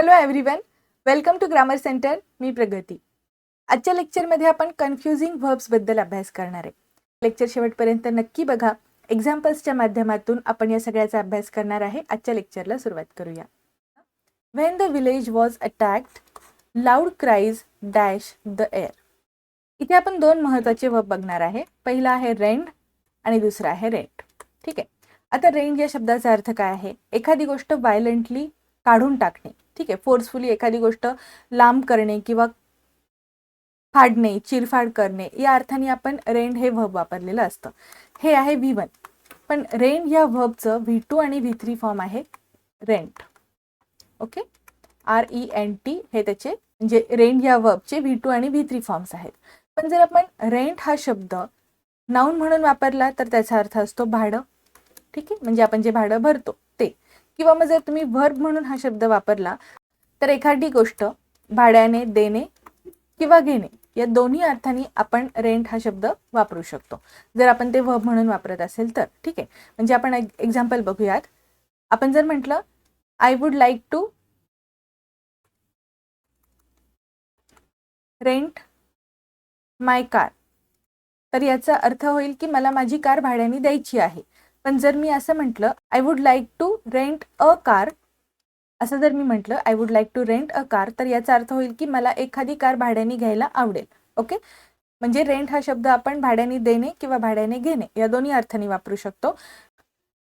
Hello everyone welcome to grammar centre मी प्रगती. आजच्या लेक्चरमध्ये आपण कन्फ्युजिंग व्हर्ब्सबद्दल अभ्यास करणार आहे. लेक्चर शेवटपर्यंत नक्की बघा. एक्झाम्पल्सच्या माध्यमातून आपण या सगळ्याचा अभ्यास करणार आहे. आजच्या लेक्चरला सुरुवात करूया. When the village was attacked loud cries dash the air इथे आपण दोन महत्त्वाचे वर्ब बघणार आहे. पहिला आहे रेंड आणि दुसरा आहे रेंट ठीक आहे? आता रेंट या शब्दाचा अर्थ काय आहे? एखादी गोष्ट व्हायलंटली काढून टाकणे. ठीक आहे फोर्सफुली एखादी गोष्ट लांब करणे किंवा फाडणे चिरफाड करणे या अर्थाने आपण रेंड हे व्हब वापरलेलं असतं. हे आहे व्ही वन पण रेंड या व्हबचं व्ही टू आणि व्ही थ्री फॉर्म आहे rent okay R E N T हे त्याचे म्हणजे रेंट या वर्बचे व्ही टू आणि व्ही थ्री फॉर्म्स आहेत. पण जर आपण रेंट हा शब्द नाऊन म्हणून वापरला तर त्याचा अर्थ असतो भाडं. ठीक आहे? म्हणजे आपण जे भाडं भरतो ते. किंवा मग जर तुम्ही व्हर्ब म्हणून हा शब्द वापरला तर एखादी गोष्ट भाड्याने देणे किंवा घेणे या दोन्ही अर्थाने आपण रेंट हा शब्द वापरू शकतो. जर आपण ते व म्हणून वापरत असेल तर ठीक आहे? म्हणजे आपण एक एक्झाम्पल बघूयात. आपण जर म्हटलं I would like to rent my car तर याचा अर्थ होईल की मला माझी कार भाड्याने द्यायची आहे. पण जर मी असं म्हटलं I would like to rent a car असं जर मी म्हटलं I would like to rent a car तर याचा अर्थ होईल की मला एखादी कार भाड्याने घ्यायला आवडेल. ओके? म्हणजे रेंट हा शब्द आपण भाड्याने देणे किंवा भाड्याने घेणे या दोन्ही अर्थाने वापरू शकतो.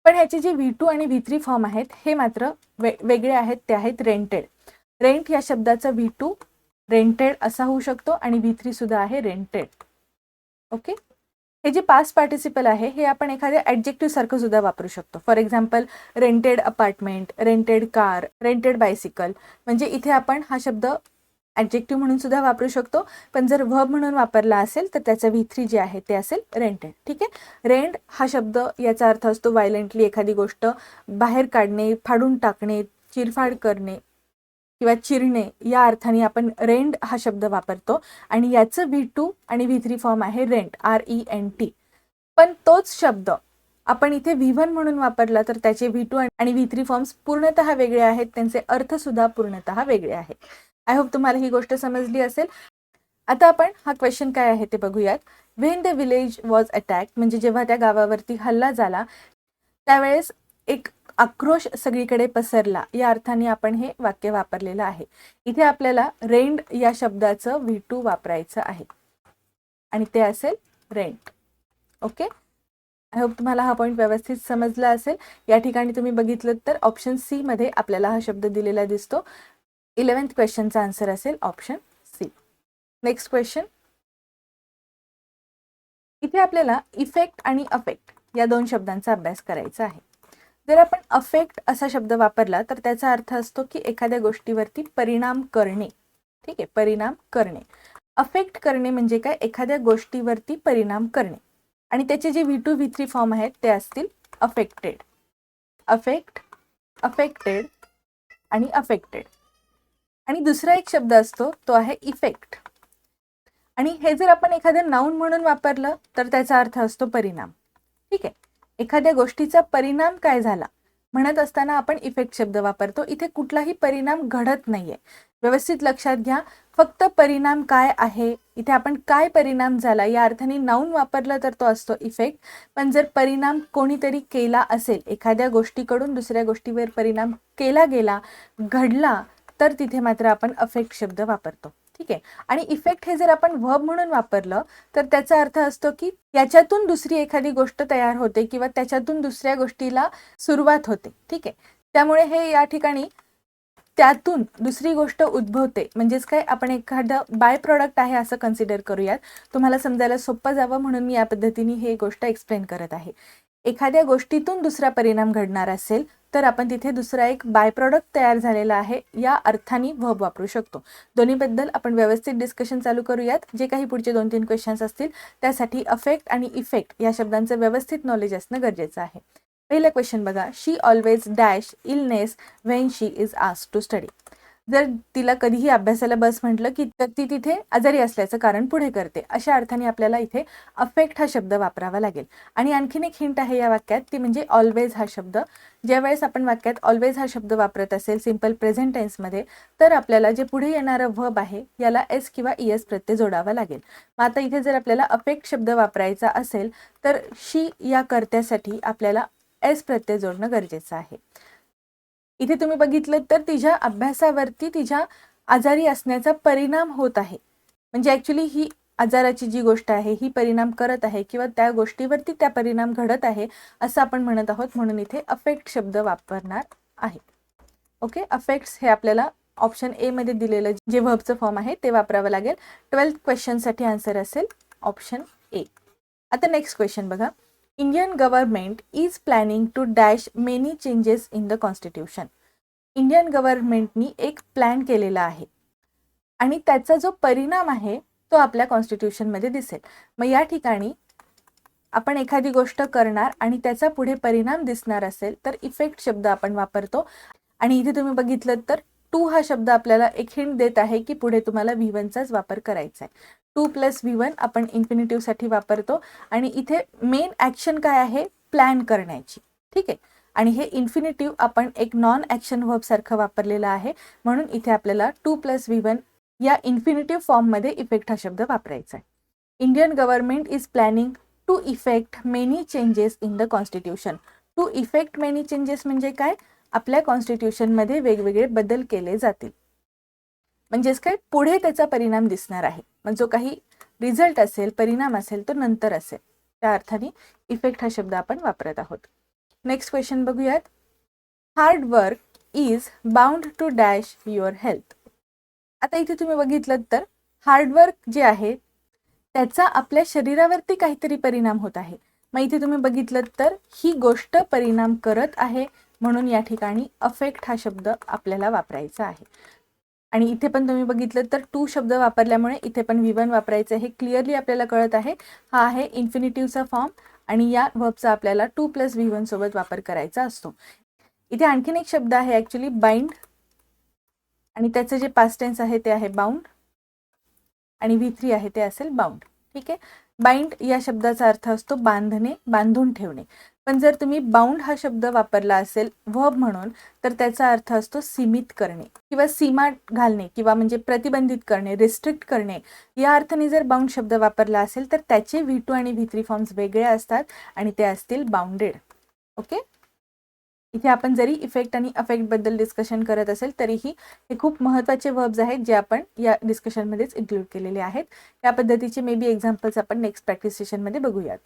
पण ह्याचे जे व्ही टू आणि व्ही थ्री फॉर्म आहेत हे मात्र वे वेगळे आहेत ते आहेत रेंटेड रेंट या शब्दाचा व्ही टू रेंटेड असा होऊ शकतो आणि व्ही थ्री सुद्धा आहे रेंटेड ओके? हे जे पास्ट पार्टिसिपल आहे हे आपण एखाद्या ॲडजेक्टिव्ह सारखं सुद्धा वापरू शकतो. For example rented apartment rented car rented bicycle म्हणजे इथे आपण हा शब्द ॲडजेक्टिव्ह म्हणून सुद्धा वापरू शकतो. पण जर व्हब म्हणून वापरला असेल तर त्याचं व्ही थ्री जे आहे ते असेल रेंटेड ठीक आहे? रेंट हा शब्द याचा अर्थ असतो व्हायलेंटली एखादी गोष्ट बाहेर काढणे फाडून टाकणे चिरफाड करणे किंवा चिरणे या अर्थाने आपण रेंट हा शब्द वापरतो. आणि याचं व्ही टू आणि व्ही थ्री फॉर्म आहे rent R E N T पण तोच शब्द आपण इथे व्ही वन म्हणून वापरला तर त्याचे व्ही टू आणि व्ही थ्री फॉर्म्स पूर्णतः वेगळे आहेत. त्यांचे अर्थ सुद्धा पूर्णतः वेगळे आहेत. आय होप तुम्हाला ही गोष्ट समजली असेल. आता आपण हा क्वेश्चन काय आहे ते बघूयात. When the village was attack म्हणजे जेव्हा त्या गावावरती हल्ला झाला त्यावेळेस एक आक्रोश सगळीकडे पसरला. या अर्थाने आपण हे वाक्य वापरलेलं आहे. इथे आपल्याला रेंड या शब्दाचं व्ही टू वापरायचं आहे. आणि ते असेल रेंट. ओके? आय होप तुम्हाला हा पॉईंट व्यवस्थित समजला असेल. या ठिकाणी तुम्ही बघितलं तर ऑप्शन सी मध्ये आपल्याला हा शब्द दिलेला दिसतो. इलेवन्थ क्वेश्चनचा आन्सर असेल ऑप्शन सी नेक्स्ट क्वेश्चन इथे आपल्याला इफेक्ट आणि अफेक्ट या दोन शब्दांचा अभ्यास करायचा आहे. जर आपण अफेक्ट असा शब्द वापरला तर त्याचा अर्थ असतो की एखाद्या गोष्टीवरती परिणाम करणे. ठीक आहे? परिणाम करणे. अफेक्ट करणे म्हणजे काय? एखाद्या गोष्टीवरती परिणाम करणे. आणि त्याचे जे V two V three form आहेत ते असतील अफेक्टेड अफेक्ट अफेक्टेड आणि अफेक्टेड आणि दुसरा एक शब्द असतो तो आहे इफेक्ट आणि हे जर आपण एखादं नाऊन म्हणून वापरलं तर त्याचा अर्थ असतो परिणाम. ठीक आहे? एखाद्या गोष्टीचा परिणाम काय झाला? म्हणत असताना आपण इफेक्ट शब्द वापरतो. इथे कुठलाही परिणाम घडत नाहीये. व्यवस्थित लक्षात घ्या. फक्त परिणाम काय आहे? इथे आपण काय परिणाम झाला? या अर्थाने नाऊन वापरला तर तो असतो इफेक्ट पण जर परिणाम कोणीतरी केला असेल एखाद्या गोष्टीकडून दुसऱ्या गोष्टीवर परिणाम केला गेला घडला तर तिथे मात्र आपण अफेक्ट शब्द वापरतो. ठीक आहे. आणि इफेक्ट हे जर आपण व्हब म्हणून वापरलं तर त्याचा अर्थ असतो की याच्यातून दुसरी एखादी गोष्ट तयार होते किंवा त्याच्यातून दुसऱ्या गोष्टीला सुरुवात होते. ठीक आहे. त्यामुळे हे या ठिकाणी त्यातून दुसरी गोष्ट उद्भवते. म्हणजेच काय? आपण एखादं बाय प्रॉडक्ट आहे असं कन्सिडर करूयात. तुम्हाला समजायला सोपं जावं म्हणून मी या पद्धतीने हे गोष्ट एक्सप्लेन करत आहे. एखाद्या गोष्टीतून दुसरा परिणाम घडणार असेल तर आपण तिथे दुसरा एक बाय प्रॉडक्ट तयार झालेला आहे. या अर्थाने व्हब वापरू शकतो. दोन्हीबद्दल आपण व्यवस्थित डिस्कशन चालू करूयात. जे काही पुढचे दोन तीन क्वेश्चन्स असतील त्यासाठी अफेक्ट आणि इफेक्ट या शब्दांचं व्यवस्थित नॉलेज असणं गरजेचं आहे. पहिलं क्वेश्चन बघा. She always dash illness when she is ask to study जर तिला कधीही अभ्यासाला बस म्हटलं की तर ती तिथे आजारी असल्याचं कारण पुढे करते. अशा अर्थाने आपल्याला इथे अफेक्ट हा शब्द वापरावा लागेल. आणि आणखीन एक हिंट आहे या वाक्यात ती म्हणजे ऑलवेज हा शब्द. ज्यावेळेस आपण वाक्यात ऑलवेज हा शब्द वापरत असेल सिंपल प्रेझेंट टेन्समध्ये तर आपल्याला जे पुढे येणारं व्हब आहे याला एस किंवा ई एस प्रत्यय जोडावा लागेल. मग आता इथे जर आपल्याला अफेक्ट शब्द वापरायचा असेल तर शी या कर्त्यासाठी आपल्याला एस प्रत्यय जोडणं गरजेचं आहे. इथे तुम्ही बघितलं तर तिच्या अभ्यासावरती तिच्या आजारी असण्याचा परिणाम होत आहे. म्हणजे ॲक्च्युली ही आजाराची जी गोष्ट आहे ही परिणाम करत आहे किंवा त्या गोष्टीवरती त्या परिणाम घडत आहे असं आपण म्हणत आहोत. म्हणून इथे अफेक्ट शब्द वापरणार आहे. ओके अफेक्ट्स हे आपल्याला ऑप्शन ए मध्ये दिलेलं जे व्हबचं फॉर्म आहे ते वापरावं लागेल. ट्वेल्थ क्वेश्चनसाठी आन्सर असेल ऑप्शन ए आता नेक्स्ट क्वेश्चन बघा. Indian government is planning to dash many changes in the constitution Indian गव्हर्नमेंटनी एक प्लॅन केलेला आहे. आणि त्याचा जो परिणाम आहे तो आपल्या कॉन्स्टिट्यूशनमध्ये दिसेल. मग या ठिकाणी आपण एखादी गोष्ट करणार आणि त्याचा पुढे परिणाम दिसणार असेल तर इफेक्ट शब्द आपण वापरतो. आणि इथे तुम्ही बघितलं तर टू हा शब्द आपल्याला एक हिंट देत आहे की पुढे तुम्हाला व्ही वनचाच वापर करायचा आहे. टू प्लस व्ही वन आपण इन्फिनिटिव्हसाठी वापरतो आणि इथे मेन ॲक्शन काय आहे? प्लॅन करण्याची. ठीक आहे? आणि हे इन्फिनिटिव्ह आपण एक नॉन ॲक्शन सारखं वापरलेलं आहे. म्हणून इथे आपल्याला टू प्लस व्ही वन या इन्फिनिटिव्ह फॉर्ममध्ये इफेक्ट हा शब्द वापरायचा आहे. Indian government is planning to effect many changes in the constitution to effect many changes म्हणजे काय? आपल्या कॉन्स्टिट्यूशनमध्ये वेगवेगळे बदल केले जातील. म्हणजेच काय पुढे त्याचा परिणाम दिसणार आहे. मग जो काही रिझल्ट असेल परिणाम असेल तो नंतर असेल. त्या अर्थाने इफेक्ट हा शब्द आपण वापरत आहोत. नेक्स्ट क्वेश्चन बघूयात. Hard work is bound to dash your health आता इथे तुम्ही बघितलं तर हार्डवर्क जे आहे त्याचा आपल्या शरीरावरती काहीतरी परिणाम होत आहे. मग इथे तुम्ही बघितलं तर ही गोष्ट परिणाम करत आहे म्हणून या ठिकाणी अफेक्ट हा शब्द आपल्याला वापरायचा आहे. आणि इथे पण तुम्ही बघितलं तर टू शब्द वापरल्यामुळे इथे पण व्ही वन वापरायचं हे क्लिअरली आपल्याला कळत आहे हा आहे इन्फिनिटिव्हचा फॉर्म आणि या वर्बचा आपल्याला टू प्लस व्ही वन सोबत वापर करायचा असतो. इथे आणखीन एक शब्द आहे ॲक्च्युली बाइंड आणि त्याचं जे पास्ट टेन्स आहे ते आहे बाउंड आणि व्ही थ्री आहे ते असेल बाउंड ठीक आहे? बाइंड या शब्दाचा अर्थ असतो बांधणे बांधून ठेवणे. पण जर तुम्ही बाउंड हा शब्द वापरला असेल व्हब म्हणून तर त्याचा अर्थ असतो सीमित करणे किंवा सीमा घालणे किंवा म्हणजे प्रतिबंधित करणे रिस्ट्रिक्ट करणे. या अर्थाने जर बाउंड शब्द वापरला असेल तर त्याचे व्ही टू आणि व्ही थ्री फॉर्म्स वेगळे असतात आणि ते असतील बाउंडेड ओके इथे आपण जरी इफेक्ट आणि अफेक्टबद्दल डिस्कशन करत असेल तरीही हे खूप महत्त्वाचे वर्ब्स आहेत जे आपण या डिस्कशनमध्येच इन्क्लूड केलेले आहेत. या पद्धतीचे मे बी एक्झाम्पल्स आपण नेक्स्ट प्रॅक्टिस सेशनमध्ये बघूयात.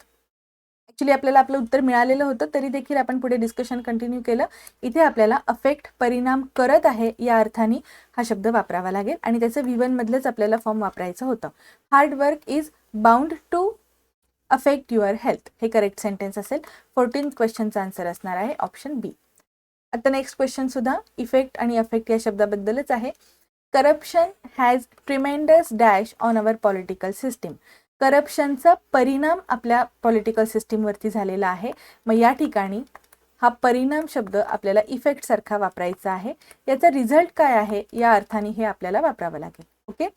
ॲक्च्युली आपल्याला आपलं उत्तर मिळालेलं होतं तरी देखील आपण पुढे डिस्कशन कंटिन्यू केलं. इथे आपल्याला अफेक्ट परिणाम करत आहे या अर्थाने हा शब्द वापरावा लागेल. आणि त्याचं विवनमधलंच आपल्याला फॉर्म वापरायचं होतं. Hard work is bound to affect your health हे करेक्ट सेंटेन्स असेल. फोर्टीन क्वेश्चनचा आन्सर असणार आहे. ऑप्शन बी आता नेक्स्ट क्वेश्चन सुद्धा इफेक्ट आणि अफेक्ट या शब्दाबद्दलच आहे. Corruption has tremendous dash on our political system करप्शनचा परिणाम आपल्या पॉलिटिकल सिस्टीमवरती झालेला आहे. मग या ठिकाणी हा परिणाम शब्द आपल्याला इफेक्टसारखा वापरायचा आहे. याचा रिझल्ट काय आहे? या अर्थाने हे आपल्याला वापरावं लागेल. ओके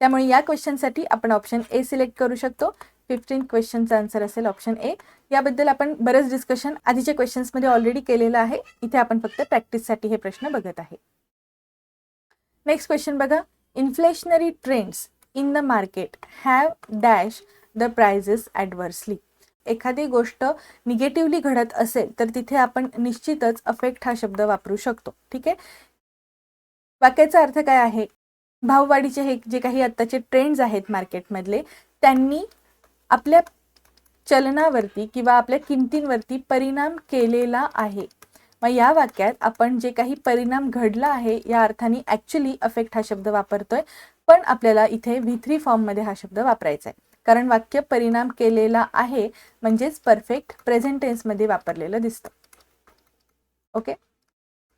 त्यामुळे या क्वेश्चनसाठी आपण ऑप्शन ए सिलेक्ट करू शकतो. फिफ्टीन क्वेश्चनचा आन्सर असेल ऑप्शन ए याबद्दल आपण बरंच डिस्कशन आधीच्या क्वेश्चन्समध्ये ऑलरेडी केलेलं आहे. इथे आपण फक्त प्रॅक्टिससाठी हे प्रश्न बघत आहे. नेक्स्ट क्वेश्चन बघा. Inflationary trends in the market have dash the prices adversely एखादी गोष्ट निगेटिव्हली घडत असेल तर तिथे आपण निश्चितच अफेक्ट हा शब्द वापरू शकतो. ठीक आहे? वाक्याचा अर्थ काय आहे? भाववाढीचे हे जे काही आत्ताचे ट्रेंड्स आहेत मार्केटमधले त्यांनी आपल्या चलनावरती किंवा आपल्या किमतींवरती परिणाम केलेला आहे. मग या वाक्यात आपण जे काही परिणाम घडला आहे या अर्थाने ॲक्च्युली अफेक्ट हा शब्द वापरतोय पण आपल्याला इथे व्ही थ्री फॉर्ममध्ये हा शब्द वापरायचा आहे कारण वाक्य परिणाम केलेला आहे म्हणजेच परफेक्ट प्रेझेंटेन्समध्ये वापरलेलं दिसतं. ओके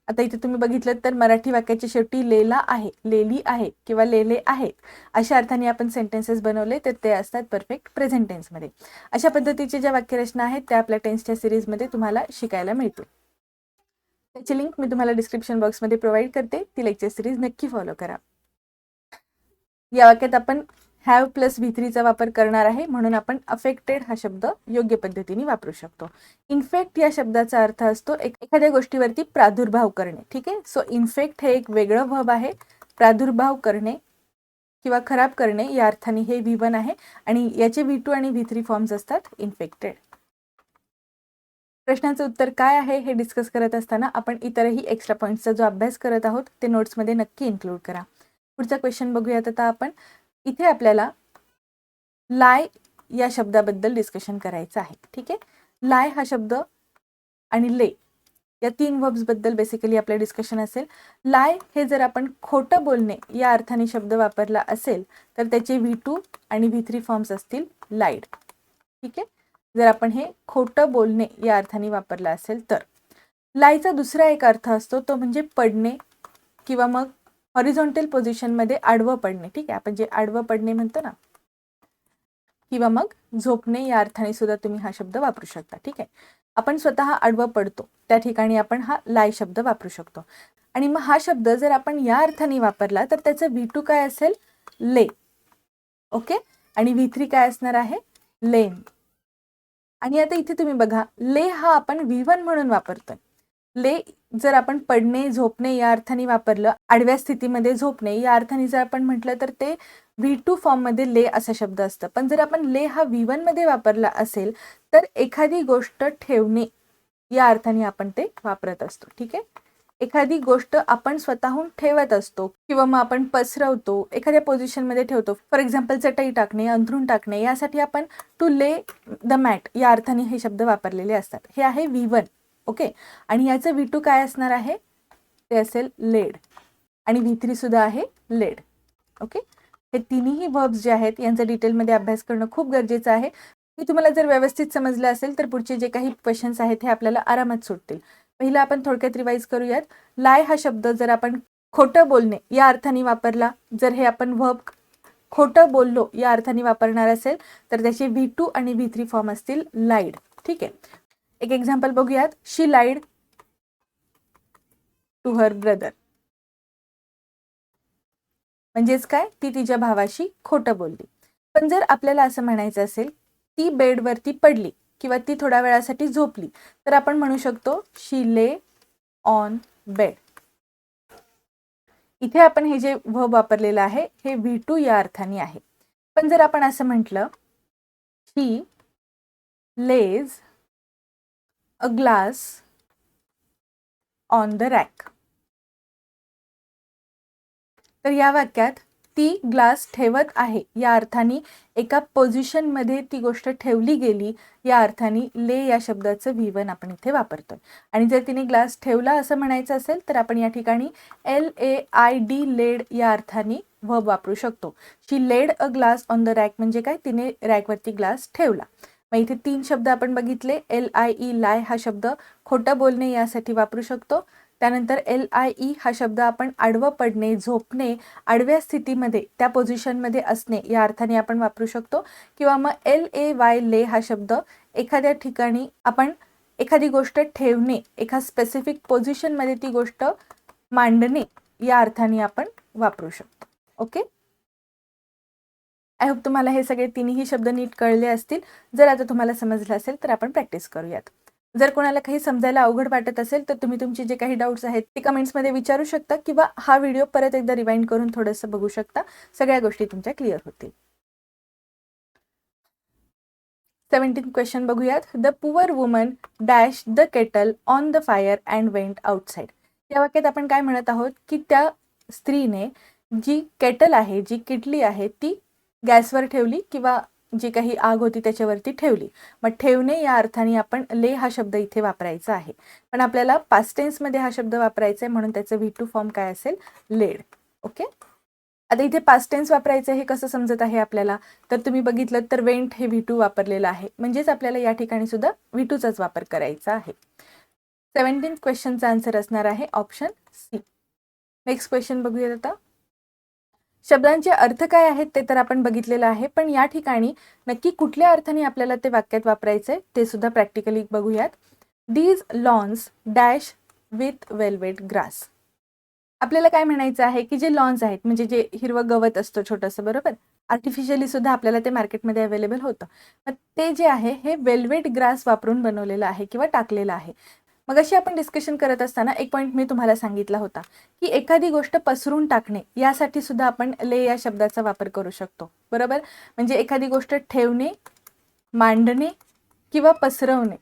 आता इथे तुम्ही बघितलं तर मराठी वाक्याच्या शेवटी लेला आहे लेली आहे किंवा लेले आहेत. अशा अर्थाने आपण सेंटेन्सेस बनवले तर ते असतात परफेक्ट प्रेझेंट टेन्समध्ये अशा पद्धतीचे ज्या वाक्यरचना आहेत त्या आपल्या टेन्सच्या सिरीजमध्ये तुम्हाला शिकायला मिळतील. त्याची लिंक मी तुम्हाला डिस्क्रिप्शन बॉक्समध्ये प्रोव्हाइड करते. ती लेक्चर सिरीज नक्की फॉलो करा. या वाक्यात आपण हॅव प्लस व्ही थ्रीचा वापर करणार आहे म्हणून आपण अफेक्टेड हा शब्द योग्य पद्धतीने वापरू शकतो. इन्फेक्ट या शब्दाचा अर्थ असतो एखाद्या गोष्टीवरती प्रादुर्भाव करणे. ठीक आहे? सो इन्फेक्ट हे एक वेगळं व्हब आहे. प्रादुर्भाव करणे किंवा खराब करणे या अर्थाने हे व्ही वन आहे आणि याचे व्ही टू आणि व्ही थ्री फॉर्म्स असतात इन्फेक्टेड प्रश्नाचं उत्तर काय आहे हे डिस्कस करत असताना आपण इतरही एक्स्ट्रा पॉईंट्सचा जो अभ्यास करत आहोत ते नोट्समध्ये नक्की इन्क्लूड करा. पुढचा क्वेश्चन बघूयात आता आपण. इथे आपल्याला लाय या शब्दाबद्दल डिस्कशन करायचं आहे. ठीक आहे? लाय हा शब्द आणि ले या तीन वर्ब्सबद्दल बेसिकली आपलं डिस्कशन असेल. लाय हे जर आपण खोटं बोलणे या अर्थाने शब्द वापरला असेल तर त्याचे व्ही टू आणि व्ही थ्री फॉर्म्स असतील लाईड ठीक आहे? जर आपण हे खोटं बोलणे या अर्थाने वापरलं असेल तर. लायचा दुसरा एक अर्थ असतो तो म्हणजे पडणे किंवा मग हॉरिझॉन्टल पोझिशनमध्ये आडवं पडणे ठीक आहे? आपण जे आडवं पडणे म्हणतो ना किंवा मग झोपणे या अर्थाने सुद्धा तुम्ही हा शब्द वापरू शकता ठीक आहे? आपण स्वतः आडवं पडतो त्या ठिकाणी आपण हा लाय शब्द वापरू शकतो. आणि मग हा शब्द जर आपण या अर्थाने वापरला तर त्याचं व्ही टू काय असेल? ले ओके? आणि व्ही थ्री काय असणार आहे? लेन आणि आता इथे तुम्ही बघा ले हा आपण व्ही वन म्हणून वापरतोय. ले जर आपण पडणे झोपणे या अर्थाने वापरलं आडव्या स्थितीमध्ये झोपणे या अर्थाने जर आपण म्हटलं तर ते व्ही टू फॉर्ममध्ये ले असा शब्द असतं. पण जर आपण ले हा व्ही मध्ये वापरला असेल तर एखादी गोष्ट ठेवणे या अर्थाने आपण ते वापरत असतो. ठीक आहे? एखादी गोष्ट आपण स्वतःहून ठेवत असतो किंवा मग आपण पसरवतो एखाद्या पोझिशनमध्ये ठेवतो फॉर एक्झाम्पल चटई टाकणे अंथरून टाकणे यासाठी आपण टू ले द मॅट या अर्थाने हे शब्द वापरलेले असतात. हे आहे व्ही वन ओके? आणि याचं व्ही टू काय असणार आहे? ते असेल लेड आणि व्ही थ्री सुद्धा आहे लेड ओके? हे तिन्ही वर्ब्स जे आहेत यांचा डिटेलमध्ये अभ्यास करणं खूप गरजेचं आहे. मी तुम्हाला जर व्यवस्थित समजलं असेल तर पुढचे जे काही क्वेश्चन्स आहेत हे आपल्याला आरामात सुटतील. पहिलं आपण थोडक्यात रिवाईज करूयात. लाय हा शब्द जर आपण खोटं बोलणे या अर्थाने वापरला जर हे आपण वर्ब खोटं बोललो या अर्थाने वापरणार असेल तर त्याचे व्ही टू आणि व्ही थ्री फॉर्म असतील लाईड ठीक आहे? एक एक्झाम्पल बघूयात. She lied to her brother म्हणजेच काय? ती तिच्या भावाशी खोटं बोलली. पण जर आपल्याला असं म्हणायचं असेल ती बेडवरती पडली किंवा ती थोड्या वेळासाठी झोपली तर आपण म्हणू शकतो शी ले ऑन बेड इथे आपण हे जे व वापरलेलं आहे हे व्ही टू या अर्थाने आहे. पण जर आपण असं म्हटलं she lays a glass on the rack तर या वाक्यात ती ग्लास ठेवत आहे. या अर्थाने एका पोझिशनमध्ये ती गोष्ट ठेवली गेली या अर्थाने ले या शब्दाचं व्ही आपण इथे वापरतोय. आणि जर तिने ग्लास ठेवला असं म्हणायचं असेल तर आपण या ठिकाणी L A I D laid या अर्थाने व वापरू शकतो. She laid a glass on the rack म्हणजे काय? तिने रॅकवरती ग्लास ठेवला. मग इथे तीन शब्द आपण बघितले. एल आय ई लाय हा शब्द खोटं बोलणे यासाठी वापरू शकतो. त्यानंतर एल आय ई हा शब्द आपण आडवं पडणे झोपणे आडव्या स्थितीमध्ये त्या पोझिशनमध्ये असणे या अर्थाने आपण वापरू शकतो. किंवा मग एल ए वाय ले हा शब्द एखाद्या ठिकाणी आपण एखादी गोष्ट ठेवणे एका स्पेसिफिक पोझिशनमध्ये ती गोष्ट मांडणे या अर्थाने आपण वापरू शकतो. ओके आय होप तुम्हाला हे सगळे तिन्ही शब्द नीट कळले असतील. जर आता तुम्हाला समजलं असेल तर आपण प्रॅक्टिस करूयात. जर कोणाला काही समजायला अवघड वाटत असेल तर तुम्ही तुमचे जे काही डाऊट्स आहेत ते कमेंट्समध्ये विचारू शकता किंवा हा व्हिडिओ परत एकदा रिवाइंड करून थोडंसं बघू शकता. सगळ्या गोष्टी तुमच्या क्लिअर होतील. सेवन्टीन क्वेश्चन बघूयात. The poor woman dash the kettle on the fire and went outside या वाक्यात आपण काय म्हणत आहोत? की त्या स्त्रीने जी केटल आहे जी किटली आहे ती गॅसवर ठेवली किंवा जी काही आग होती त्याच्यावरती ठेवली. मग ठेवणे या अर्थाने आपण ले हा शब्द इथे वापरायचा आहे. पण आपल्याला पास्टेन्समध्ये हा शब्द वापरायचा आहे म्हणून त्याचं व्ही टू फॉर्म काय असेल? लेड ओके आता इथे पास्टेन्स वापरायचं हे कसं समजत आहे आपल्याला? तर तुम्ही बघितलं तर वेंट हे व्ही टू वापरलेलं आहे. म्हणजेच आपल्याला या ठिकाणी सुद्धा व्ही टूचाच वापर करायचा आहे. सेवन्टीन क्वेश्चनचा आन्सर असणार आहे ऑप्शन सी नेक्स्ट क्वेश्चन बघूयात आता. शब्दांचे अर्थ काय आहेत ते तर आपण बघितलेलं आहे पण या ठिकाणी नक्की कुठल्या अर्थाने आपल्याला ते वाक्यात वापरायचे ते सुद्धा प्रॅक्टिकली बघूयात. These lawns dash with velvet grass आपल्याला काय म्हणायचं आहे की जे लॉन्स आहेत म्हणजे जे हिरवं गवत असतं छोटंसं बरोबर? आर्टिफिशियली सुद्धा आपल्याला ते मार्केटमध्ये अवेलेबल होतं. मग ते जे आहे हे वेल्वेट ग्रास वापरून बनवलेलं आहे किंवा टाकलेलं आहे. मग अशी आपण डिस्कशन करत असताना एक पॉईंट मी तुम्हाला सांगितला होता की एखादी गोष्ट पसरून टाकणे यासाठी सुद्धा आपण ले या शब्दाचा वापर करू शकतो. बरोबर? म्हणजे एखादी गोष्ट ठेवणे मांडणे किंवा पसरवणे.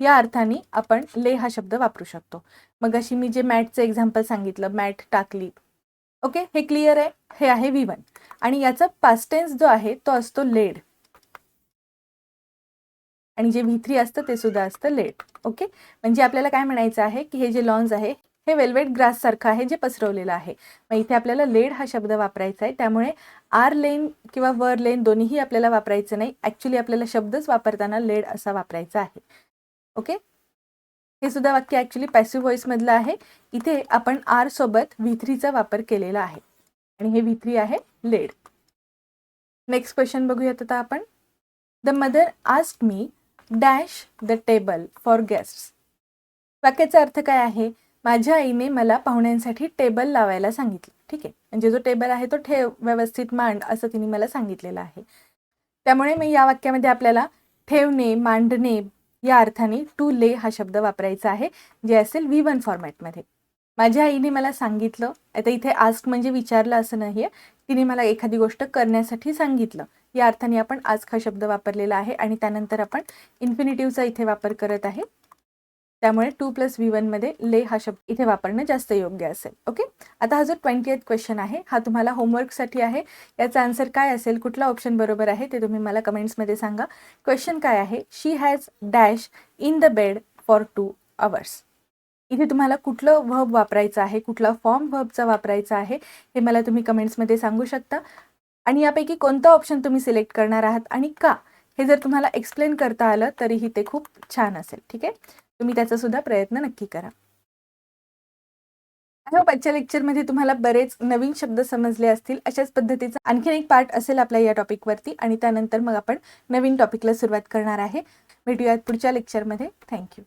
या अर्थाने आपण ले हा शब्द वापरू शकतो. मग अशी मी जे मॅटचं एक्झाम्पल सांगितलं मॅट टाकली. ओके? हे क्लिअर आहे? हे आहे व्ही वन आणि याचा पास्टेन्स जो आहे तो असतो लेड. आणि जे व्ही थ्री असतं ते सुद्धा असतं लेड ओके म्हणजे आपल्याला काय म्हणायचं आहे की हे जे लॉन्स आहे हे वेल्वेट ग्रास सारखं आहे जे पसरवलेलं आहे. मग इथे आपल्याला लेड हा शब्द वापरायचा आहे. त्यामुळे आर लेन किंवा वर लेन दोन्हीही आपल्याला वापरायचं नाही. ॲक्च्युली आपल्याला शब्दच वापरताना लेड असा वापरायचा आहे. ओके हे सुद्धा वाक्य ॲक्च्युली पॅसिव्ह व्हॉईसमधलं आहे. इथे आपण आर सोबत व्ही थ्रीचा वापर केलेला आहे. आणि हे व्ही थ्री आहे लेड नेक्स्ट क्वेश्चन बघूयात आता आपण. The mother ask me dash the table for guests. वाक्याचा अर्थ काय आहे? माझ्या आईने मला पाहुण्यांसाठी टेबल लावायला सांगितलं. ठीक आहे? म्हणजे जो टेबल आहे तो ठेव व्यवस्थित मांड असं तिने मला सांगितलेलं आहे. त्यामुळे मी या वाक्यामध्ये आपल्याला ठेवणे मांडणे या अर्थाने टू ले हा शब्द वापरायचा आहे जे असेल व्ही वन फॉर्मॅटमध्ये माझ्या आईने मला सांगितलं आता इथे आस्क म्हणजे विचारलं असं नाही आहे तिने मला एखादी गोष्ट करण्यासाठी सांगितलं. या अर्थाने आपण आज हा शब्द वापरलेला आहे आणि त्यानंतर आपण इन्फिनिटिव्हचा इथे वापर करत आहे. त्यामुळे टू प्लस व्ही वनमध्ये ले हा शब्द इथे वापरणं जास्त योग्य असेल. ओके आता हा जो ट्वेंटी एथ क्वेश्चन आहे हा तुम्हाला होमवर्कसाठी आहे. याचा आन्सर काय असेल कुठला ऑप्शन बरोबर आहे ते तुम्ही मला कमेंट्समध्ये सांगा. क्वेश्चन काय आहे? She has dash in the bed for two hours इथे तुम्हाला कुठलं व्हब वापरायचं आहे कुठला फॉर्म व्हबचा वापरायचा आहे हे मला तुम्ही कमेंट्समध्ये सांगू शकता. आणि यापैकी कोणतं ऑप्शन तुम्ही सिलेक्ट करणार आहात आणि का? हे जर तुम्हाला एक्सप्लेन करता आलं तरीही ते खूप छान असेल ठीक आहे? तुम्ही त्याचा सुद्धा प्रयत्न नक्की करा. आय होप आजच्या लेक्चरमध्ये तुम्हाला बरेच नवीन शब्द समजले असतील. अशाच पद्धतीचा आणखीन एक पार्ट असेल आपल्या या टॉपिकवरती आणि त्यानंतर मग आपण नवीन टॉपिकला सुरुवात करणार आहे. भेटूयात पुढच्या लेक्चरमध्ये थँक्यू